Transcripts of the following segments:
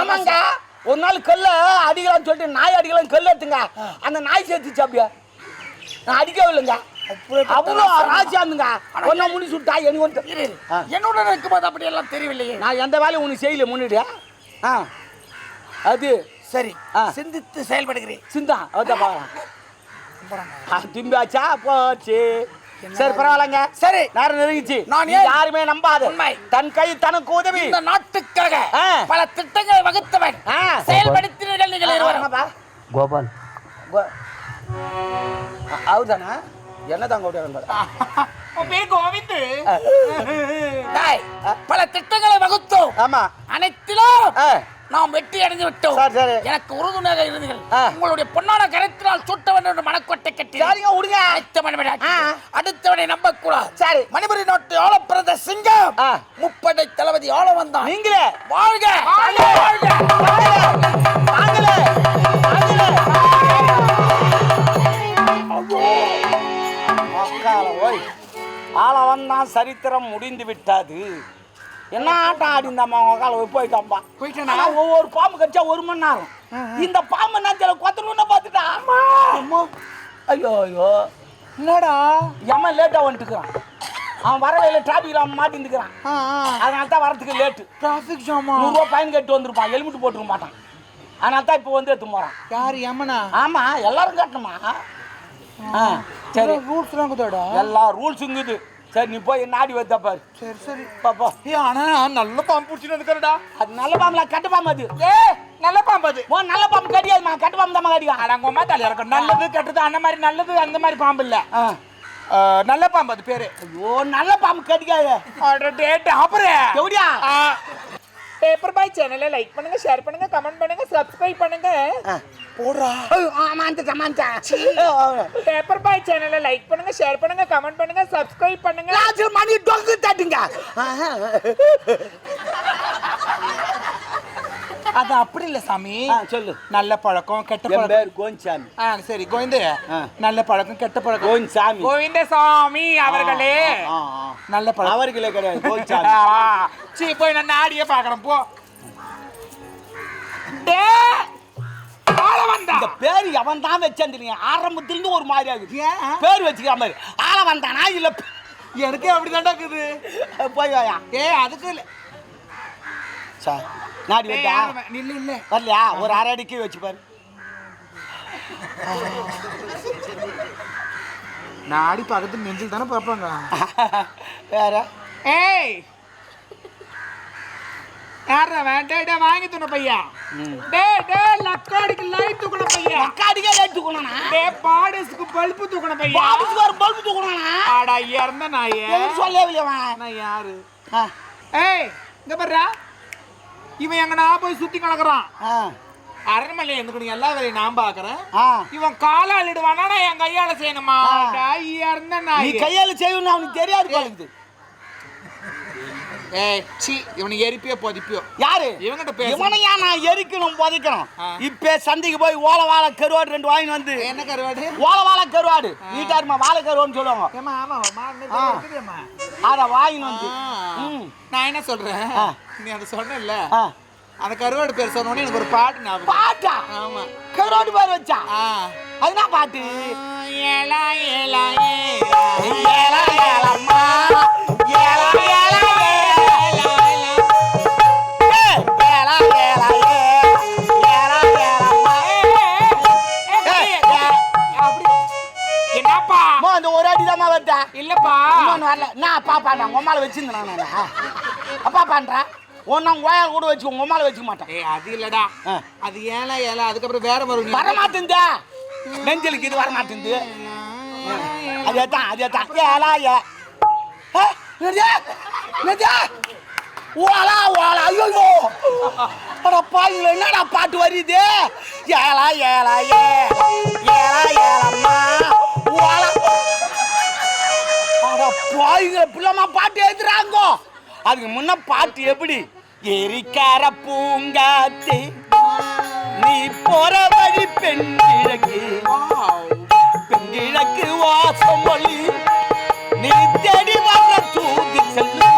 ஆமாங்க. ஒரு நாள் கல்ல அடிக்கலாம்னு சொல்லிட்டு நாய் அடிக்கலாம் கல் எடுத்துங்க. அந்த நாய் சேர்த்துச்சு அப்படியே. நான் அடிக்கவே இல்லைங்க. அவ்வளோ ராசியா இருந்துங்க. ஒன்னும் முடி சுட்டா எனக்கு இரு. என்னோட இருக்கும்போது அப்படி எல்லாம் தெரியவில்லையே. நான் எந்த வேலையும் உனக்கு செய்யல முன்னாடி. ஆ. அது. சரி. சிந்தித்து செயல்படுகிறேன். சிந்தா அதான் திம்பாச்சா போச்சு. சரி பரவாயில்லங்க. சரி. நேரம் நெருங்கிச்சு. நான் யாருமே நம்பாத. உண்மை. தன் கை தனக்கு உதவி. இந்த நாட்டுக்காக. பல திட்டங்களை வகுத்தவன். செயல்படுத்தினீர்கள் நீங்கள் இருவரும். கோபால். கோ- அ- அவர்தானா என்னதான் கூட உன் பேர் கோவிந்து. டேய், பல திட்டங்களை வகுத்தோம். ஆமா. அனைத்திலும் நாம் வெற்றி அடைந்து விட்டோம். எனக்கு உறுதுணையாக இருந்தீர்கள். உங்களுடைய பொன்னான கரத்தினால் சுட்ட வேண்டும் மனக்கொட்டை கட்டி விடுங்க அடுத்த ஆ. அடுத்தவனை நம்ப கூடாது சரி. மணிபுரி நாட்டு ஆள பிறந்த சிங்கம். முப்படை தளபதி ஆள வந்தான் நீங்களே. வாழ்க. ஆள வந்தான் சரித்திரம் முடிந்து விட்டாது. என்ன ஆட்டம் ஆடி இந்த மக்கால போயிட்டாம்பா போயிட்டானா? ஆனா ஒவ்வொரு பாம்பு கடிச்சா ஒரு மணி நேரம். இந்த பாம்பு நேரத்தில் கொத்தணும்னு பார்த்துட்டா. ஆமா அம்மா. ஐயோ ஐயோ. என்னடா? எம்மன் லேட்டாக வந்துட்டுக்கிறான். அவன் வர வேலை டிராஃபிக்கில் அவன் மாட்டிருந்துக்கிறான் அதனால தான் வரத்துக்கு லேட்டு டிராபிக் ஜாமா நூறுரூவா பயன் கட்டு வந்திருப்பான். ஹெல்மெட் போட்டுக்க மாட்டான். அதனால தான் இப்போ வந்து எடுத்து போகிறான் யார் யமனா ஆமா எல்லாரும் கட்டணுமா? ஆ சரி. ரூல்ஸ் எல்லாம் குதாடா எல்லா ரூல்ஸுங்குது சரி நீ போய் நாடி வைத்த பாரு. சரி சரி. பாப்பா. ஏ ஆனா நல்ல பாம்பு பிடிச்சிட்டு வந்துக்கிறடா அது நல்ல பாம்புல கட்டு பாம்பு அது. ஏ நல்ல பாம்பு அது. ஓ நல்ல பாம்பு கடியாதுமா கட்டு பாம்பு தான் கடியா அடங்கம்மா தலை இறக்கும் நல்லது கெட்டது அந்த மாதிரி நல்லது அந்த மாதிரி பாம்பு இல்ல. நல்ல பாம்பு அது பேரு. ஐயோ நல்ல பாம்பு கடிக்காது அப்புறம் எப்படியா பேப்பர் பாய் சேனலை லைக் பண்ணுங்க ஷேர் பண்ணுங்க கமெண்ட் பண்ணுங்க சப்ஸ்கிரைப் பண்ணுங்க. போடுறா மாந்தா மாந்தா பேப்பர் பாய் சேனலை லைக் பண்ணுங்க ஷேர் பண்ணுங்க கமெண்ட் பண்ணுங்க சப்ஸ்கிரைப் பண்ணுங்க. லாஸ்ட் மணி டொங்கு தட்டுங்க. அது அப்படி இல்ல சாமி. சொல்லு. நல்ல பழக்கம் கெட்ட பழக்கம். பேர் ஆ சரி கோவிந்து. நல்ல பழக்கம் கெட்ட பழக்கம். கோன்சாமி கோவிந்த சாமி அவர்களே. நல்ல பழக்கம். அவர்களே கிடையாது ஆ, சீ போய் நான் நாடியே பாக்குறேன் போ. டே இந்த பேர் எவன் தான் வச்சான் தெரியும்? ஆரம்பத்துல இருந்து ஒரு மாதிரி ஆகுது? பேர் வச்சுக்கிற மாதிரி. ஆள வந்தானா இல்ல எனக்கு அப்படி இருக்குது. போய் வாயா. ஏ அதுக்கு இல்ல. சார் நாடி யாரும் இல்ல இல்ல வரலையா? ஒரு அரை அடிக்கு வச்சு பாரு நாடி பக்கத்து நெஞ்சில் தானே பார்ப்பாங்க. வேற. ஏய் யாரா வேண்டாம் வாங்கி துண பையா. டே டே லக்காடிக்கு லைட் தூக்கணும் பையா. அக்காடிக்கே லைட் தூக்கணும்னா? டே பாடஸ்க்கு பல்பு தூக்கணும் பையா. பாபுக்கு ஒரு பல்பு தூக்கணும்னா? ஆடா இறந்த நாயே. எனக்கு சொல்லவே இல்லையா நான் யாரு? ஏய் இங்க பாருடா. இவன் எங்கனா போய் சுத்தி கிடக்குறான். அரண்மனை எந்துக்கணும் எல்லா வேலையும் நான் பாக்குறேன். இவன் காலாளிடுவானா நான் என் கையால செய்யணுமா. டா, இறந்த நீ நாய். கையால செய்யணும் அவனுக்கு தெரியாது ஏய் சி இவனை எரிப்பியோ பொதிப்பியோ. யாரு? இவங்கிட்ட பேசு. இவனையா நான் எரிக்கணும் புதைக்கணும். இப்ப சந்தைக்கு போய் ஓல வாழை கருவாடு ரெண்டு வாங்கி வந்து. என்ன கருவாடு? ஓல வாழை கருவாடு. வீட்டாருமா வாழை கருவாடுன்னு சொல்லுவாங்க. ஏமா ஆமா. அதை வாங்கின்னு வந்து. நான் என்ன சொல்றேன். நீ அதை சொன்னல ஆ. அந்த கருவாடு பேர் சொன்ன உடனே எனக்கு ஒரு பாட்டு ஞாபகம் பாட்டா? ஆமா. கருவாடு பேர் வச்சா? ஆ. அதுனா பாட்டு? ஏலா ஏலா ஏலா என்னப்பா? அம்மா, அந்த ஒரு அடி தான் வருதா? இல்லப்பா. இன்னொன்று வரல. நான் பாப்பாண்டா உங்க அம்மால வச்சிருந்தேன் நான்? அப்பா பண்றேன் ஒன்னா கோயால் கூட வச்சு உங்க அம்மால வச்சுக்க மாட்டேன். ஏய் அது இல்லடா. அது ஏலா ஏலா அதுக்கப்புறம் வேற வரும் வர மாட்டேங்குதா நெஞ்சலுக்கு இது வர மாட்டேங்குது அதே தான் அதே தான் ஏலா ஏ. என்னது? என்னது? ஓலா ஓலா. ஐயோ அட பாயில என்னடா பாட்டு வருது ஏலா ஏலா ஏ. ஏலா ஏலம்மா. பிள்ளைமா பாட்டு எழுதுறாங்க. அதுக்கு முன்ன பாட்டு எப்படி? எரிக்கார பூங்காத்தி நீ போற வழி பெண் கிழக்கு கிழக்கு வாசம் மொழி நீ தேடி வர தூது செல்லு.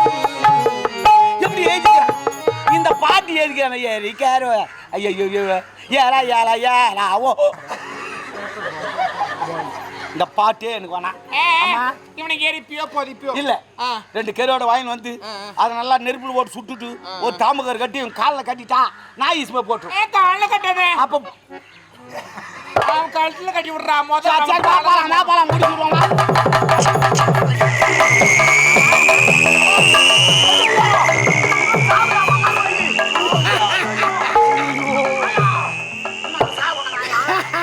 ஏறிக்காரு ஐயோ ஏலா ஏலா ஏலா ஓ. இந்த பாட்டே எனக்கு வேணாம். இவனுக்கு எரிப்பியோ பொதிப்பியோ இல்ல. ரெண்டு கருவோட வாங்கி வந்து அதை நல்லா நெருப்புல போட்டு சுட்டுட்டு ஒரு தாமுகர் கட்டி இவன் காலில் கட்டிட்டா நாய் இஸ்மே போட்டு காலில் கட்டாதே. அப்போ அவன் கழுத்துல கட்டி விடுறா. முதல்ல சரி, வா, போலாம், நான் போலாம், முடிச்சுடுவோம், வா.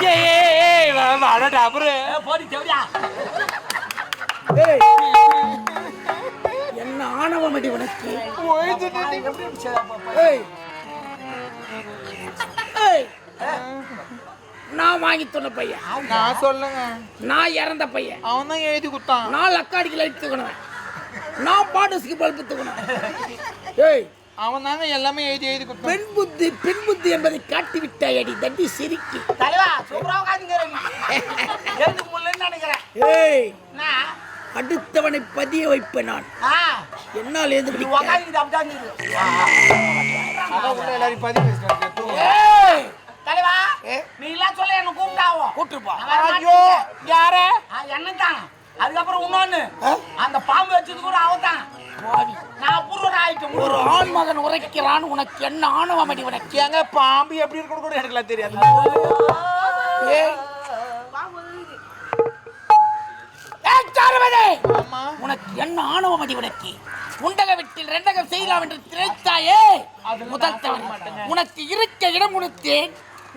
ஏய் ஏய், ஏய் வாடா அப்புறம் ஏ, போடி, தேவடியா. என்ன ஆணவம் அடி உனக்கு? ஏய், ஏய். ஏய். நான் வாங்கி சொன்ன பையன். நான் சொல்லுங்க. நான் இறந்த பையன். அவன் தான் எழுதி குத்தான் நான் லக்காடிக்கு லைட் தூக்கணும் நான் பாடசுக்கு பல்பு தூக்கணும் ஏய். அவன் தாங்க எல்லாமே எழுதி எழுதி குத்தான் பெண் புத்தி பெண் புத்தி என்பதை காட்டி விட்டாய் அடி. தட்டி சிரிக்கி. தலைவா, சூப்பரா உட்காந்துக்கிற நீ. எழுந்து முடியலன்னு நினைக்கிறேன். ஏய். என்ன? அடுத்தவனை பதிய வைப்பேன் நான். ஆ, என்னால் ஏய். தலைவா, நீ எல்லாம் சொல்ல என்ன கூப்பிட்டாவோ கூட்டுப்பா ஐயோ யார? என்னத்தான். அதுக்கப்புறம் இன்னொன்னு. அந்த பாம்பு வச்சது கூட அவதான். நான் அப்புறம் ஆயிட்டேன் ஒரு ஆண் மகன் உரைக்கிறான் உனக்கு என்ன ஆணவம் அடி உனக்கு? ஏங்க பாம்பு எப்படி இருக்கணும் கூட எனக்குலாம் தெரியாது! ஆமா உனக்கு என்ன ஆணவம் அடி உனக்கு? உண்டக வீட்டில் ரெண்டகம் செய்யலாம் என்று திரைத்தாயே முதல் உனக்கு இருக்க இடம் கொடுத்தேன்.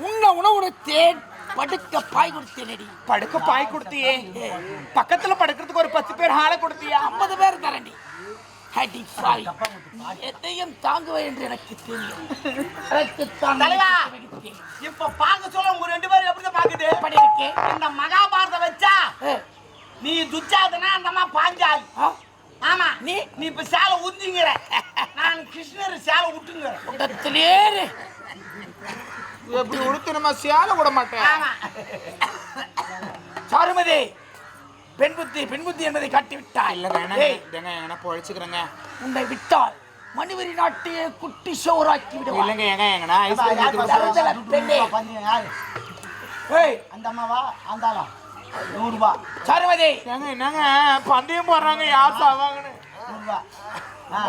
உண்ண உணவு கொடுத்தேன். படுக்க பாய் கொடுத்தேன் அடி படுக்க பாய் கொடுத்தியே. பக்கத்துல படுக்கிறதுக்கு ஒரு பத்து பேர் ஹாலை கொடுத்தியா? ஐம்பது பேர் தரண்டி எதையும் தாங்குவேன் என்று எனக்கு தெரியும். தலைவா! இப்ப பார்க்க சொல்ல உங்க ரெண்டு பேரும் பாக்குது எப்படி இருக்கே? இந்த மகாபாரதம் வச்சா நீ துச்சாதனா அந்த அம்மா பாஞ்சாய் ஆ, ஆமா. நீ? நீ இப்ப சேலை ஊத்திங்கிற நான் கிருஷ்ணர் சேலை விட்டுங்கிற உடத்திலே இரு. எப்படி உடுத்து நம்ம சேலை விட மாட்டேன். ஆமா. சாருமதி பெண் புத்தி பெண் புத்தி என்பதை காட்டி விட்டாய் இல்லங்க ஏய், எங்க எங்கன்னா பொழைச்சுக்கிறேங்க. உன்னை விட்டால் மணிவரி நாட்டையே குட்டி சோறாக்கி விடுவாய் இல்லங்க ஏங்க எங்கன்னா அந்த அம்மாவா அந்தாளா நூறு ரூபாய் சாருமதி. ஏங்க என்னங்க? பந்தயம் போடுறாங்க யார் சாவாங்கன்னு? நூறு ரூபாய் ஆ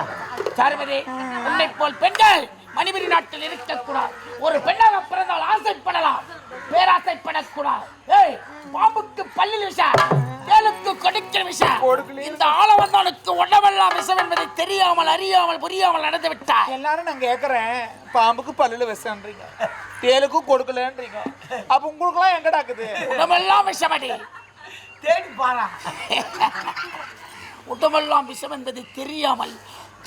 சாருமதி உன்னை போல் பெண்கள் மணிவரி நாட்டில் இருக்கக்கூடாது. ஒரு பெண்ணாக பிறந்தால் ஆசைப்படலாம். பேராசைப்படக்கூடாது. ஏய் பாம்புக்கு பல்லில் விஷ தேலுக்கு கொடுக்கிற விஷ இந்த ஆளவந்தானுக்கு உடவெல்லாம் விஷம் என்பதை தெரியாமல் அறியாமல் புரியாமல் நடந்து விட்டாய். எல்லாரும் நான் கேட்கறேன் பாம்புக்கு பல்லுல விஷன்றீங்க தேலுக்கும் கொடுக்கலன்றீங்க. அப்ப உங்களுக்குலாம் எங்க டாக்குது உடம்பெல்லாம் விஷமடி தேடி பாரா. உடம்பெல்லாம் விஷம் என்பது தெரியாமல்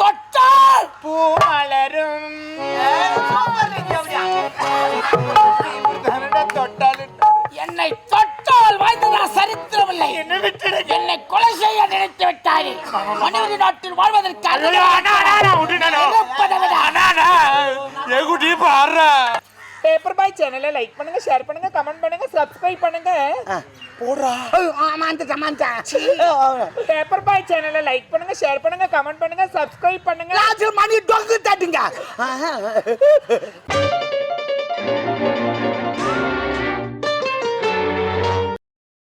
தொட்டால். பூ மலரும். மனித நாட்டில் வாழ்வதற்கு எகுட்டி பாடுற? பேப்பர் பாய் சேனலை லைக் பண்ணுங்க ஷேர் பண்ணுங்க கமெண்ட் பண்ணுங்க சப்ஸ்கிரைப் பண்ணுங்க. போடுறா. ஆமாந்த சமாந்தா பேப்பர் பாய் சேனலை லைக் பண்ணுங்க ஷேர் பண்ணுங்க கமெண்ட் பண்ணுங்க சப்ஸ்கிரைப் பண்ணுங்க. மணி டொங்கு தட்டுங்க.